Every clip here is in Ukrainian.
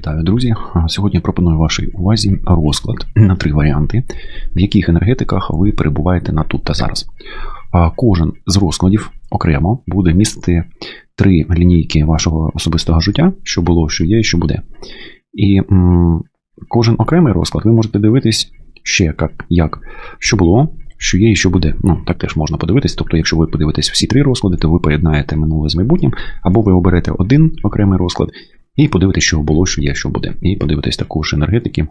Вітаю, друзі! Сьогодні пропоную вашій увазі розклад на три варіанти, в яких енергетиках ви перебуваєте на тут та зараз. Кожен з розкладів окремо буде містити три лінійки вашого особистого життя, що було, що є, і що буде. І кожен окремий розклад ви можете дивитись ще як, як що було, що є і що буде. Ну, так теж можна подивитись. Тобто, якщо ви подивитесь всі три розклади, то ви поєднаєте минуле з майбутнім, або ви оберете один окремий розклад. І подивитись, що було, що є, що буде. І подивитись також енергетики,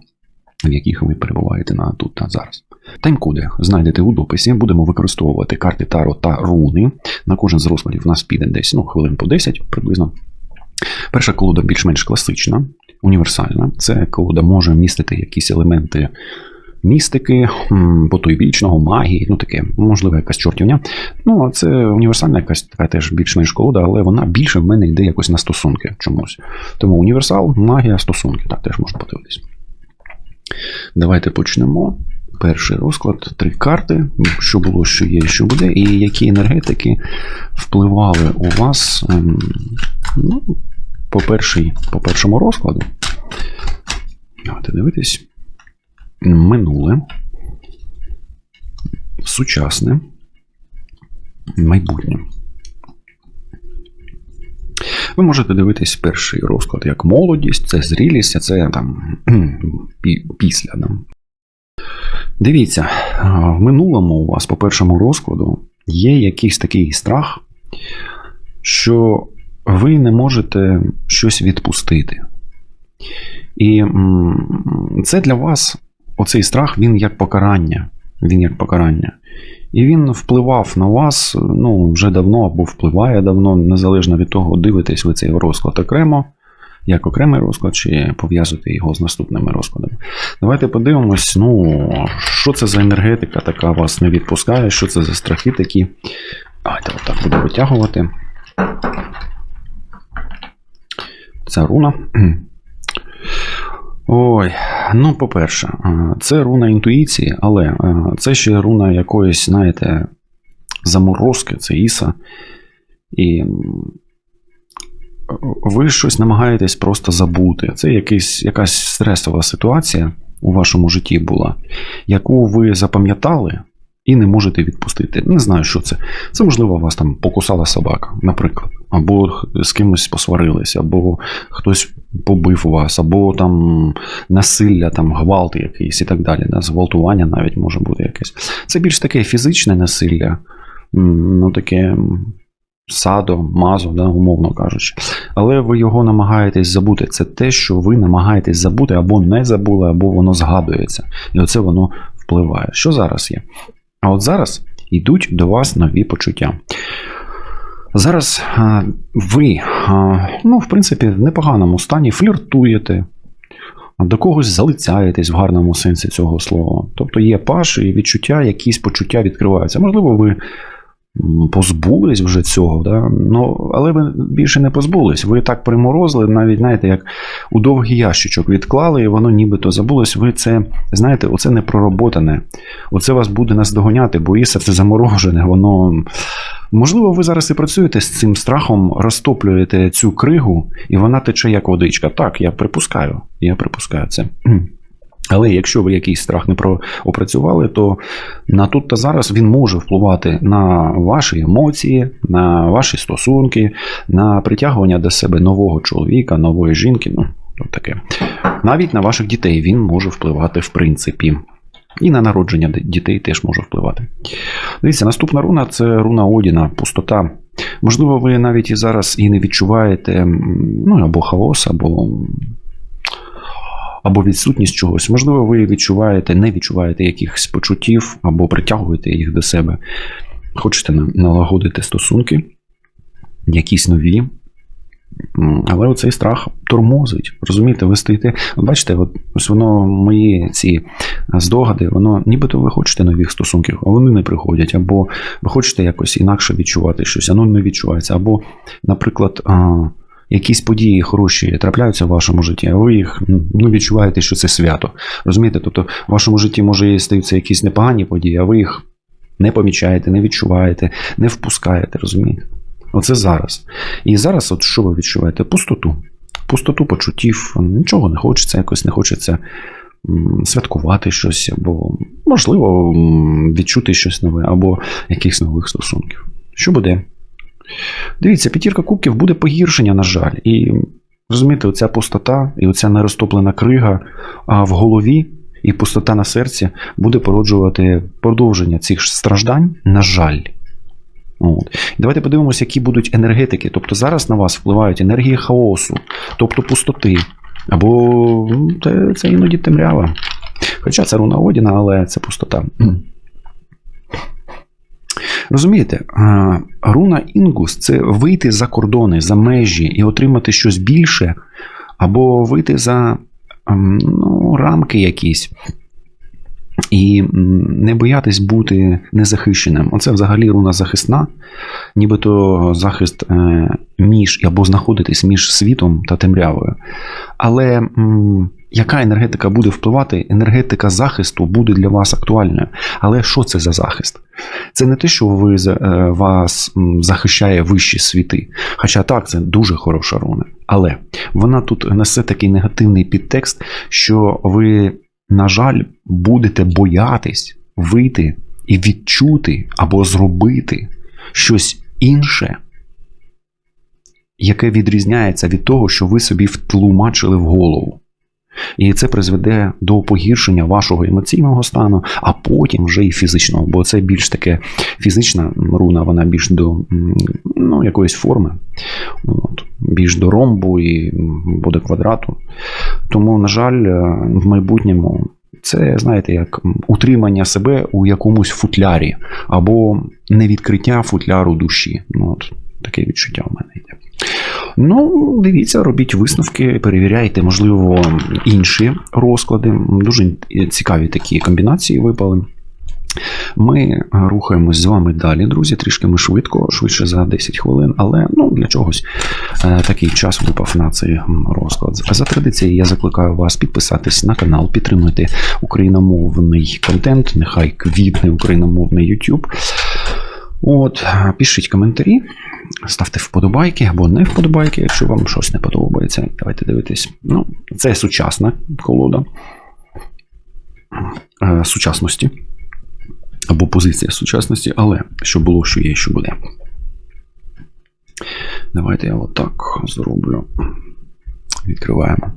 в яких ви перебуваєте на тут та зараз. Таймкоди знайдете у дописі. Будемо використовувати карти Таро та руни. На кожен з розкладів у нас піде десь ну, хвилин по 10 приблизно. Перша колода більш-менш класична, універсальна. Це колода може містити якісь елементи містики, потойбічного, магії, ну таке, можливо, якась чортівня. Ну, а це універсальна якась така теж більш-менш колода, але вона більше в мене йде якось на стосунки чомусь. Тому універсал, магія, стосунки. Так, теж можна подивитись. Давайте почнемо. Перший розклад, три карти, що було, що є, що буде, і які енергетики впливали у вас ем, ну, по, перший, по першому розкладу. Давайте дивитись. Минуле, сучасне, майбутнє. Ви можете дивитись перший розклад як молодість, це зрілість, це там після. Да. Дивіться, в минулому у вас по першому розкладу є якийсь такий страх, що ви не можете щось відпустити. І це для вас, оцей страх, він як покарання. Він як покарання. І він впливав на вас ну, вже давно або впливає давно, незалежно від того, дивитесь ви цей розклад окремо, як окремий розклад, чи пов'язуєте його з наступними розкладами. Давайте подивимось, ну, що це за енергетика така вас не відпускає, що це за страхи такі. Давайте отак буду витягувати. Ця руна. Ой, ну, по-перше, е, це руна інтуїції, але е, це ще руна якоїсь, знаєте, заморозки, це Іса. І ви щось намагаєтесь просто забути. Це якийсь, якась стресова ситуація у вашому житті була, яку ви запам'ятали і не можете відпустити. Не знаю, що це. Це, можливо, вас там покусала собака, наприклад, або з кимось посварились, або хтось побив вас, або там насилля, там гвалт якийсь і так далі. Да? Зґвалтування навіть може бути якесь. Це більш таке фізичне насилля, ну таке садо, мазо, да, умовно кажучи. Але ви його намагаєтесь забути. Це те, що ви намагаєтесь забути, або не забули, або воно згадується. І оце воно впливає. Що зараз є? А от зараз йдуть до вас нові почуття. Зараз ви, ну, в принципі, в непоганому стані фліртуєте, до когось залицяєтесь в гарному сенсі цього слова. Тобто є паш і відчуття, якісь почуття відкриваються. Можливо, ви позбулись вже цього, да? ну, але ви більше не позбулись. Ви так приморозили, навіть знаєте, як у довгий ящичок відклали, і воно нібито забулось. Ви це, знаєте, оце не пророботане. Оце вас буде наздоганяти, бо Іса це заморожене, воно. Можливо, ви зараз і працюєте з цим страхом, розтоплюєте цю кригу, і вона тече як водичка. Так, я припускаю. Я припускаю це. Але якщо ви якийсь страх не опрацювали, то на тут та зараз він може впливати на ваші емоції, на ваші стосунки, на притягування до себе нового чоловіка, нової жінки. Ну, таке. Навіть на ваших дітей він може впливати в принципі. І на народження дітей теж може впливати. Дивіться, наступна руна це руна Одіна, пустота. Можливо, ви навіть і зараз і не відчуваєте ну, або хаос, або, або відсутність чогось. Можливо, ви відчуваєте, не відчуваєте якихось почуттів, або притягуєте їх до себе. Хочете налагодити стосунки, якісь нові. Але оцей страх тормозить. Розумієте, ви стоїте. Бачите, от, ось воно мої ці здогади, воно нібито ви хочете нових стосунків, а вони не приходять. Або ви хочете якось інакше відчувати щось, воно не відчувається. Або, наприклад, якісь події хороші трапляються в вашому житті, а ви їх ну, відчуваєте, що це свято. Розумієте? Тобто в вашому житті може і стаються якісь непогані події, а ви їх не помічаєте, не відчуваєте, не впускаєте, розумієте? Оце зараз. І зараз, от що ви відчуваєте? Пустоту. пустоту почуттів, нічого не хочеться, якось не хочеться святкувати щось, або, можливо, відчути щось нове, або якихось нових стосунків. Що буде? Дивіться, п'ятірка кубків буде погіршення, на жаль. І розумієте, оця пустота і оця нерозтоплена крига в голові і пустота на серці буде породжувати продовження цих страждань, на жаль. От. Давайте подивимося, які будуть енергетики. Тобто зараз на вас впливають енергії хаосу, тобто пустоти. Або ну, це, це іноді темрява. Хоча це руна Одіна, але це пустота. Розумієте, руна Інгус це вийти за кордони, за межі і отримати щось більше, або вийти за ем, ну, рамки якісь. І не боятись бути незахищеним. Оце взагалі руна захисна, нібито захист е, між або знаходитись між світом та темрявою. Але яка енергетика буде впливати? Енергетика захисту буде для вас актуальною. Але що це за захист? Це не те, що ви е, вас захищає вищі світи. Хоча так, це дуже хороша руна. Але вона тут несе такий негативний підтекст, що ви, на жаль, будете боятись вийти і відчути або зробити щось інше, яке відрізняється від того, що ви собі втлумачили в голову. І це призведе до погіршення вашого емоційного стану, а потім вже і фізичного, бо це більш таке фізична руна, вона більш до ну, якоїсь форми, от, більш до ромбу і до квадрату. Тому, на жаль, е, в майбутньому це, знаєте, як утримання себе у якомусь футлярі, або невідкриття футляру душі. Ну, от, таке відчуття в мене йде. Ну, дивіться, робіть висновки, перевіряйте, можливо, інші розклади. Дуже цікаві такі комбінації випали. Ми рухаємось з вами далі, друзі. Трішки ми швидко, швидше за 10 хвилин, але ну, для чогось е, такий час випав на цей розклад. За традицією, я закликаю вас підписатись на канал, підтримати україномовний контент, нехай квітне україномовний YouTube. От, пишіть коментарі, ставте вподобайки або не вподобайки, якщо вам щось не подобається. Давайте дивитись. Ну, це сучасна колода е, сучасності. Або позиція сучасності, але що було, що є, що буде. Давайте я отак зроблю. Відкриваємо.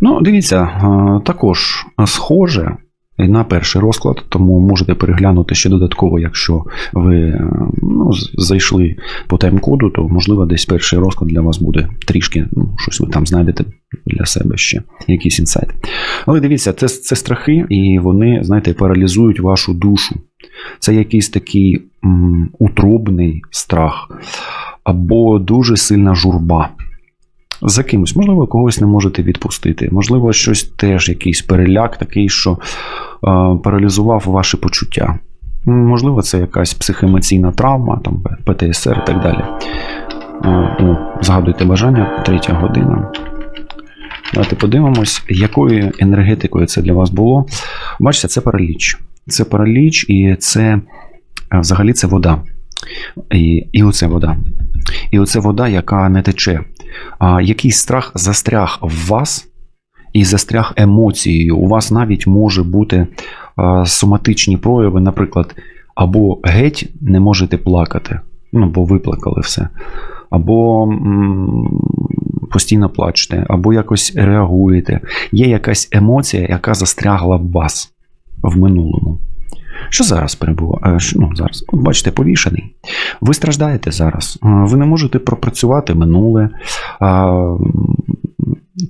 Ну, дивіться, е, також схоже на перший розклад, тому можете переглянути ще додатково, якщо ви е, ну, зайшли по тайм-коду, то можливо десь перший розклад для вас буде трішки, ну, щось ви там знайдете для себе ще, якісь інсайти. Але дивіться, це, це страхи, і вони, знаєте, паралізують вашу душу. Це якийсь такий м, утробний страх або дуже сильна журба. За кимось, можливо, когось не можете відпустити, можливо, щось теж якийсь переляк такий, що паралізував ваші почуття. Можливо, це якась психоемоційна травма, там ПТСР і так далі. Е, ну, згадуйте бажання, третя година. Давайте подивимось, якою енергетикою це для вас було. Бачите, це параліч. Це параліч, і це е, взагалі це вода. І, і оце вода. І оце вода, яка не тече. А, якийсь страх застряг в вас і застряг емоцією. У вас навіть може бути соматичні прояви, наприклад, або геть не можете плакати, ну, бо виплакали все, або постійно плачете, або якось реагуєте. Є якась емоція, яка застрягла в вас в минулому. Що зараз перебуває? Ну, зараз, от бачите, повішений. Ви страждаєте зараз. Е, Ви не можете пропрацювати минуле.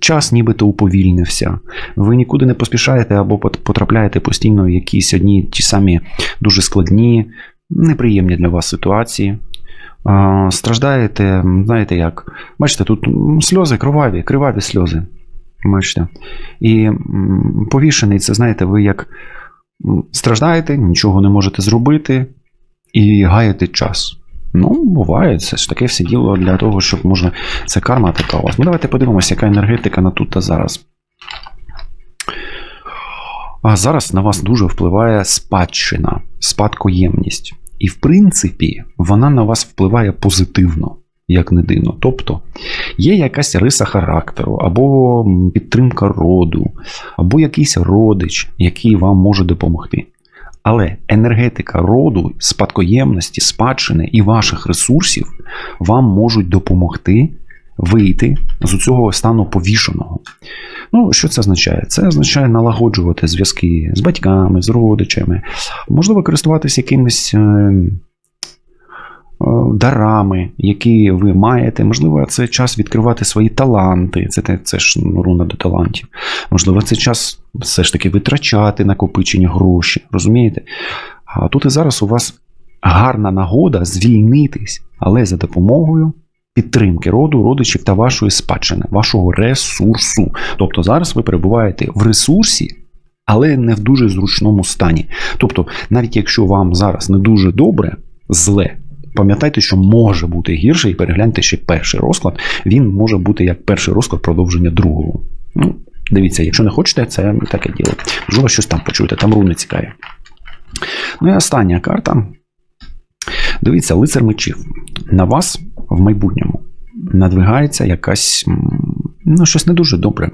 Час нібито уповільнився. Ви нікуди не поспішаєте або потрапляєте постійно в якісь одні ті самі дуже складні, неприємні для вас ситуації. Страждаєте, знаєте як? Бачите, тут сльози кроваві, криваві сльози. Бачите. І повішений, це знаєте, ви як страждаєте, нічого не можете зробити і гаєте час. Ну, буває, це ж таке все діло для того, щоб можна. Це карма така у вас. Ну, давайте подивимося, яка енергетика на тут та зараз. А зараз на вас дуже впливає спадщина, спадкоємність. І, в принципі, вона на вас впливає позитивно. як не дивно. Тобто є якась риса характеру, або підтримка роду, або якийсь родич, який вам може допомогти. Але енергетика роду, спадкоємності, спадщини і ваших ресурсів вам можуть допомогти вийти з цього стану повішеного. Ну, що це означає? Це означає налагоджувати зв'язки з батьками, з родичами, можливо, користуватися якимись е, е, дарами, які ви маєте. Можливо, це час відкривати свої таланти. Це, це ж руна до талантів. Можливо, це час все ж таки витрачати накопичені гроші. Розумієте? А тут і зараз у вас гарна нагода звільнитись, але за допомогою підтримки роду, родичів та вашої спадщини, вашого ресурсу. Тобто зараз ви перебуваєте в ресурсі, але не в дуже зручному стані. Тобто, навіть якщо вам зараз не дуже добре, зле. Пам'ятайте, що може бути гірше, і перегляньте ще перший розклад. Він може бути як перший розклад продовження другого. Ну, дивіться, якщо не хочете, це таке діло. Можливо, щось там почуєте, там руни цікаві. Ну і остання карта. Дивіться, лицар мечів. На вас в майбутньому надвигається якась ну, щось не дуже добре.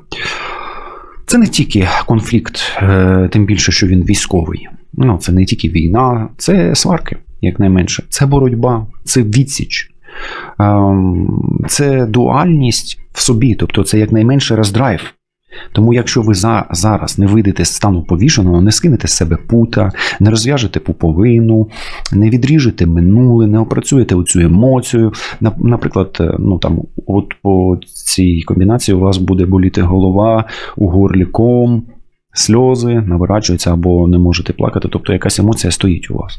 Це не тільки конфлікт, е, тим більше, що він військовий. Ну, це не тільки війна, це сварки, якнайменше. Це боротьба, це відсіч. Ем, Це дуальність в собі, тобто це якнайменше роздрайв. Тому якщо ви за, зараз не вийдете з стану повішеного, не скинете з себе пута, не розв'яжете пуповину, не відріжете минуле, не опрацюєте оцю емоцію. Наприклад, е, ну там, от по цій комбінації у вас буде боліти голова, у горлі ком, сльози наворачуються або не можете плакати, тобто якась емоція стоїть у вас.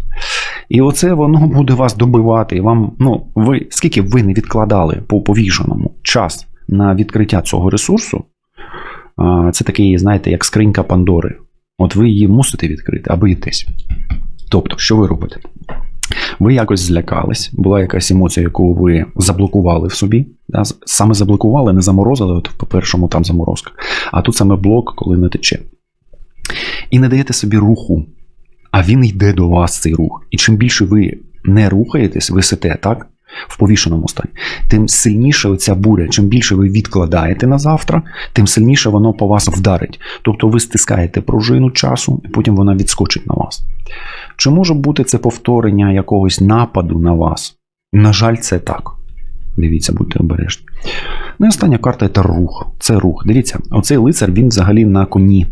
І оце воно буде вас добивати. І вам, ну, ви скільки ви не відкладали по повішеному час на відкриття цього ресурсу, це такий, знаєте, як скринька Пандори. От ви її мусите відкрити, а боїтесь. Тобто, що ви робите? Ви якось злякались, була якась емоція, яку ви заблокували в собі. Саме заблокували, не заморозили, от по першому там заморозка. А тут саме блок, коли не тече. І не даєте собі руху, а він йде до вас, цей рух. І чим більше ви не рухаєтесь, висите так, в повішеному стані, тим сильніше оця буря, чим більше ви відкладаєте на завтра, тим сильніше воно по вас вдарить. Тобто ви стискаєте пружину часу, і потім вона відскочить на вас. Чи може бути це повторення якогось нападу на вас? На жаль, це так. Дивіться, будьте обережні. Ну і остання карта це рух. Це рух. Дивіться, оцей лицар він взагалі на коні.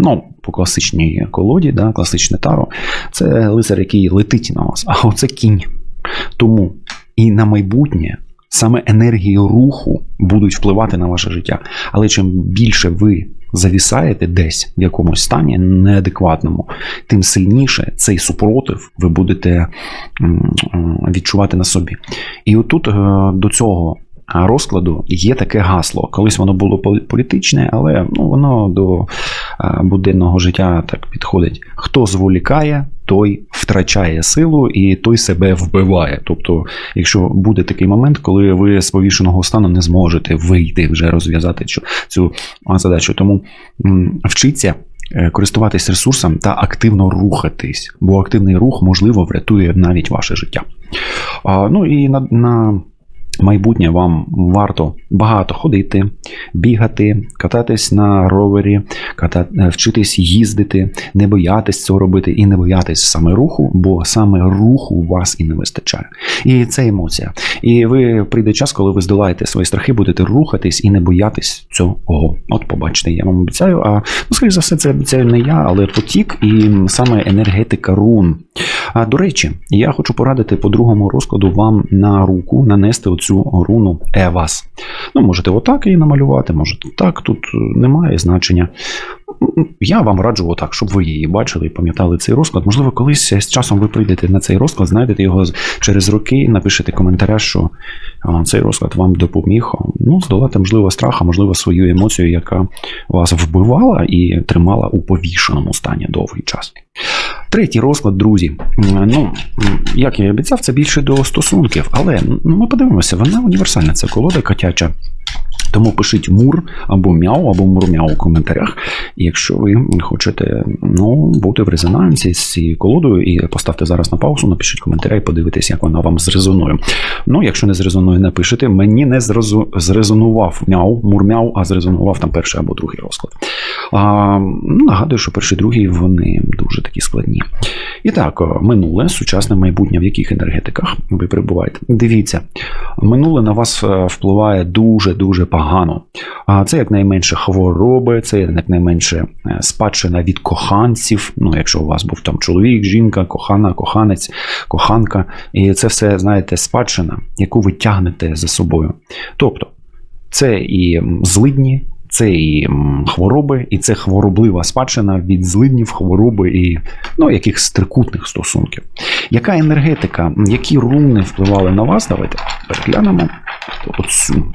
Ну, по класичній колоді, да, класичне таро. Це лицар, який летить на вас, а оце кінь. Тому і на майбутнє саме енергії руху будуть впливати на ваше життя. Але чим більше ви завісаєте десь в якомусь стані неадекватному, тим сильніше цей супротив ви будете відчувати на собі. І отут е, до цього розкладу є таке гасло. Колись воно було політичне, але ну, воно до буденного життя так підходить. Хто зволікає, той втрачає силу і той себе вбиває. Тобто, якщо буде такий момент, коли ви з повішеного стану не зможете вийти вже розв'язати цю, задачу. Тому м, вчіться е, користуватись ресурсом та активно рухатись, бо активний рух, можливо, врятує навіть ваше життя. А, ну і на, на майбутнє вам варто багато ходити, бігати, кататись на ровері, е, вчитись їздити, не боятись цього робити і не боятись саме руху, бо саме руху у вас і не вистачає. І це емоція. І ви прийде час, коли ви здолаєте свої страхи, будете рухатись і не боятись цього. От побачите, я вам обіцяю. А ну, скоріш за все, це обіцяю не я, але потік і саме енергетика рун. А до речі, я хочу порадити по другому розкладу вам на руку нанести оцю руну Евас. Ну, можете отак її намалювати, можете так, тут е, немає значення. Я вам раджу отак, щоб ви її бачили і пам'ятали цей розклад. Можливо, колись з часом ви прийдете на цей розклад, знайдете його через роки, напишете коментаря, що цей розклад вам допоміг ну, здолати, можливо, страх, а можливо, свою емоцію, яка вас вбивала і тримала у повішеному стані довгий час. Третій розклад, друзі. Ну, як я і обіцяв, це більше до стосунків, але ну, ми подивимося, вона універсальна, це колода котяча. Тому пишіть мур або мяу, або мурмяу у коментарях. Якщо ви хочете ну, бути в резонансі з цією колодою, і поставте зараз на паузу, напишіть коментаря і подивитесь, як вона вам зрезонує. Ну, якщо не зрезонує, напишете. Мені не зрезу... зрезонував мяу, мурмяу, а зрезонував там перший або другий розклад. А, нагадую, що перший, другий вони дуже такі складні. І так, минуле, сучасне майбутнє, в яких енергетиках ви перебуваєте. Дивіться, минуле на вас е, впливає дуже-дуже погано. Це якнайменше хвороби, це якнайменше е, спадщина від коханців. Ну, якщо у вас був там чоловік, жінка, кохана, коханець, коханка. І це все, знаєте, спадщина, яку ви тягнете за собою. Тобто, це і злидні. Це і хвороби, і це хвороблива спадщина від злиднів, хвороби і ну, якихось трикутних стосунків. Яка енергетика, які руни впливали на вас? Давайте переглянемо оцю.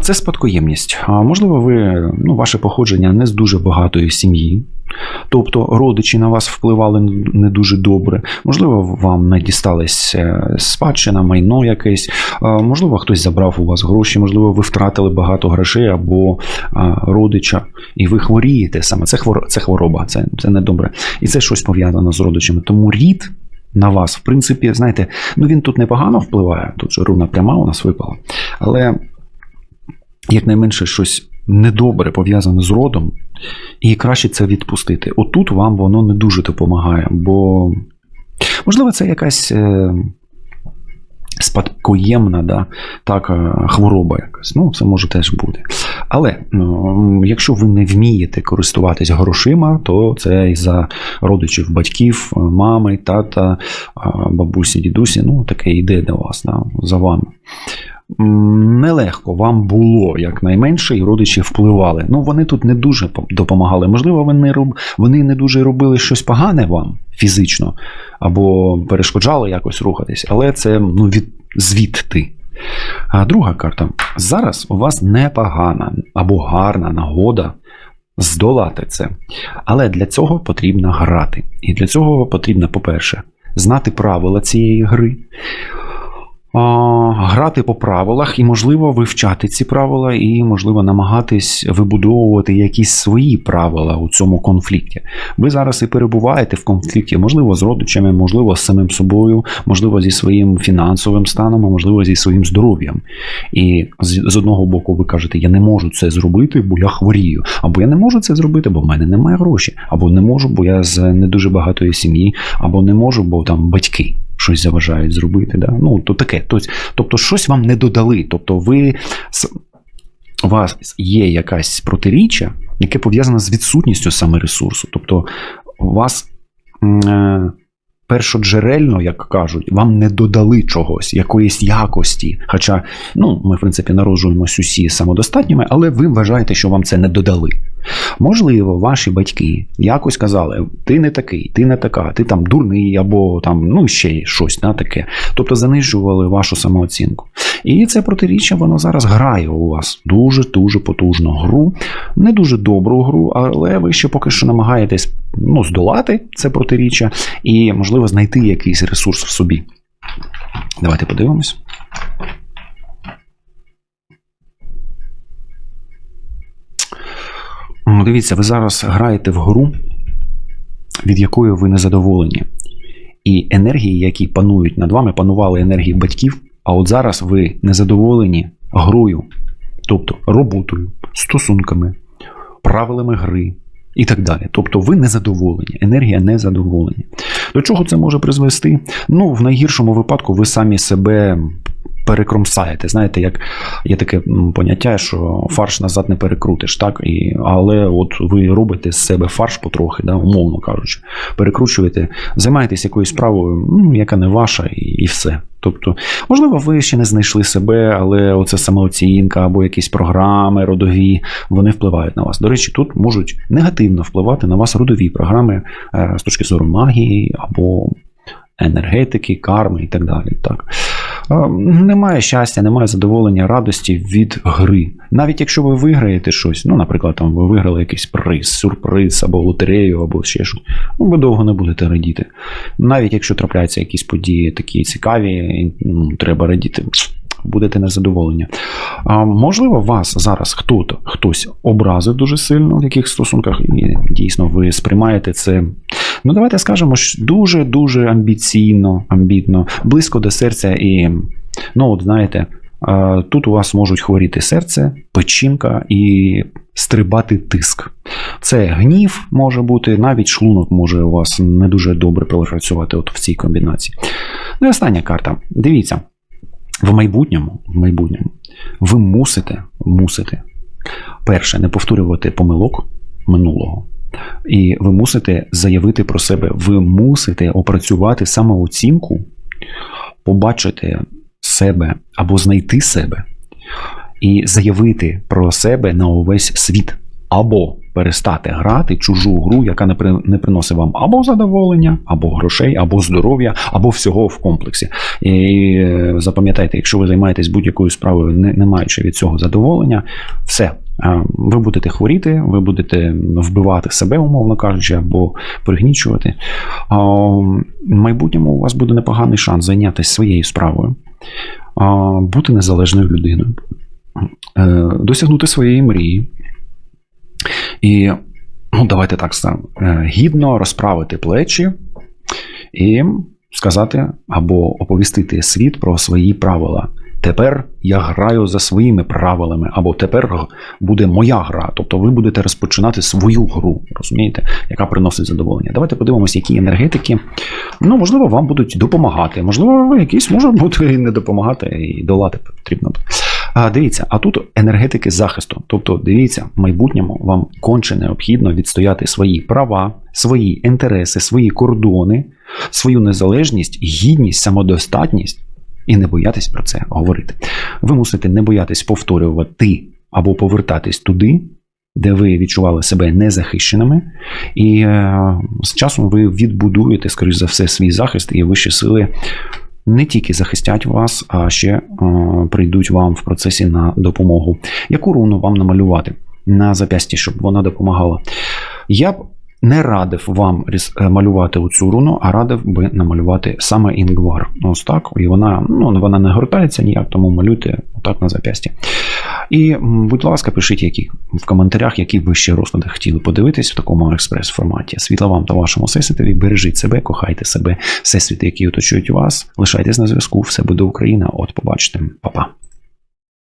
Це спадкоємність. Можливо, ви ну, ваше походження не з дуже багатої сім'ї. Тобто родичі на вас впливали не дуже добре. Можливо, вам не дісталась е, спадщина, майно якесь. Можливо, хтось забрав у вас гроші, можливо, ви втратили багато грошей або родича, і ви хворієте саме. Це хвор... це хвороба, це, це не добре. І це щось пов'язано з родичами. Тому рід на вас, в принципі, знаєте, ну він тут непогано впливає. Тут же руна пряма у нас випала. Але якнайменше щось недобре пов'язане з родом, і краще це відпустити. Отут вам воно не дуже допомагає, бо, можливо, це якась. е, Спадкоємна, да, так, е, хвороба якась. Ну, це може теж бути. Але ну, якщо ви не вмієте користуватись грошима, то це із-за родичів, батьків, мами, тата, бабусі, дідусі, ну, таке йде до вас, да, за вами. Нелегко вам було якнайменше, і родичі впливали. Ну, вони тут не дуже допомагали. Можливо, вони, вони не дуже робили щось погане вам фізично, або перешкоджали якось рухатись, але це ну, від... звідти. А друга карта. Зараз у вас непогана або гарна нагода здолати це. Але для цього потрібно грати. І для цього потрібно, по-перше, знати правила цієї гри. Грати по правилах і, можливо, вивчати ці правила, і, можливо, намагатись вибудовувати якісь свої правила у цьому конфлікті. Ви зараз і перебуваєте в конфлікті, можливо, з родичами, можливо, з самим собою, можливо, зі своїм фінансовим станом, а можливо, зі своїм здоров'ям. І з, одного боку, ви кажете, я не можу це зробити, бо я хворію, або я не можу це зробити, бо в мене немає грошей, або не можу, бо я з не дуже багатої сім'ї, або не можу, бо там батьки щось заважають зробити. Да? Ну, то таке. Тобто, щось вам не додали. Тобто, ви у вас є якась протиріччя, яке пов'язане з відсутністю саме ресурсу. Тобто, у вас е, першоджерельно, як кажуть, вам не додали чогось, якоїсь якості. Хоча, ну, ми, в принципі, народжуємось усі самодостатніми, але ви вважаєте, що вам це не додали. Можливо, ваші батьки якось казали: ти не такий, ти не така, ти там дурний, або там ну ще щось да, таке. Тобто занижували вашу самооцінку. І це протиріччя воно зараз грає у вас дуже дуже потужну гру, не дуже добру гру, але ви ще поки що намагаєтесь ну, здолати це протиріччя і, можливо, знайти якийсь ресурс в собі. Давайте подивимось. Дивіться, ви зараз граєте в гру, від якої ви не задоволені. І енергії, які панують над вами, панували енергії батьків, а от зараз ви незадоволені грою, тобто роботою, стосунками, правилами гри і так далі. Тобто ви незадоволені, енергія незадоволення. До чого це може призвести? Ну, в найгіршому випадку ви самі себе перекромсаєте. Знаєте, як є таке поняття, що фарш назад не перекрутиш, так? І, але от ви робите з себе фарш потрохи, да, умовно кажучи, перекручуєте, займаєтесь якоюсь справою, ну, яка не ваша, і, і все. Тобто, можливо, ви ще не знайшли себе, але оце самооцінка або якісь програми родові, вони впливають на вас. До речі, тут можуть негативно впливати на вас родові програми е, з точки зору магії або енергетики, карми і так далі. Так. Немає щастя, немає задоволення, радості від гри. Навіть якщо ви виграєте щось, ну, наприклад, там ви виграли якийсь приз, сюрприз або лотерею, або ще щось, ну, ви довго не будете радіти. Навіть якщо трапляються якісь події такі цікаві, ну, треба радіти. будете незадоволені. А, можливо, вас зараз хто-то, хтось образив дуже сильно в яких стосунках, і дійсно ви сприймаєте це. Ну, давайте скажемо, що дуже-дуже амбіційно, амбітно, близько до серця, і, ну, от знаєте, тут у вас можуть хворіти серце, печінка і стрибати тиск. Це гнів може бути, навіть шлунок може у вас не дуже добре працювати от в цій комбінації. Ну і остання карта. Дивіться, в майбутньому, в майбутньому ви мусите, мусите, перше, не повторювати помилок минулого. І ви мусите заявити про себе, ви мусите опрацювати самооцінку, побачити себе або знайти себе і заявити про себе на увесь світ, або перестати грати чужу гру, яка не при- не приносить вам або задоволення, або грошей, або здоров'я, або всього в комплексі. І е, запам'ятайте, якщо ви займаєтесь будь-якою справою, не маючи від цього задоволення, все. Е, Ви будете хворіти, ви будете вбивати себе, умовно кажучи, або пригнічувати. А в майбутньому у вас буде непоганий шанс зайнятися своєю справою, а, бути незалежною людиною, е, досягнути своєї мрії. І ну, давайте так скажемо, е, гідно розправити плечі і сказати або оповістити світ про свої правила. Тепер я граю за своїми правилами, або тепер буде моя гра. Тобто ви будете розпочинати свою гру, розумієте, яка приносить задоволення. Давайте подивимося, які енергетики, ну, можливо, вам будуть допомагати. Можливо, якісь можуть бути і не допомагати, і долати потрібно. А, дивіться, а тут енергетики захисту. Тобто, дивіться, в майбутньому вам конче необхідно відстояти свої права, свої інтереси, свої кордони, свою незалежність, гідність, самодостатність і не боятись про це говорити. Ви мусите не боятись повторювати або повертатись туди, де ви відчували себе незахищеними, і е, з часом ви відбудуєте, скоріш за все, свій захист і вищі сили не тільки захистять вас, а ще е, прийдуть вам в процесі на допомогу. Яку руну вам намалювати на зап'ясті, щоб вона допомагала? Я б не радив вам е, малювати оцю руну, а радив би намалювати саме інгвар. Ось так. І вона, ну, вона не гортається ніяк, тому малюйте отак на зап'ясті. І, будь ласка, пишіть які, в коментарях, які ви ще розклади хотіли подивитись в такому експрес-форматі. Світла вам та вашому всесвітові. Бережіть себе, кохайте себе, всесвіти, які оточують вас. Лишайтесь на зв'язку. Все буде Україна. От побачите. Па-па.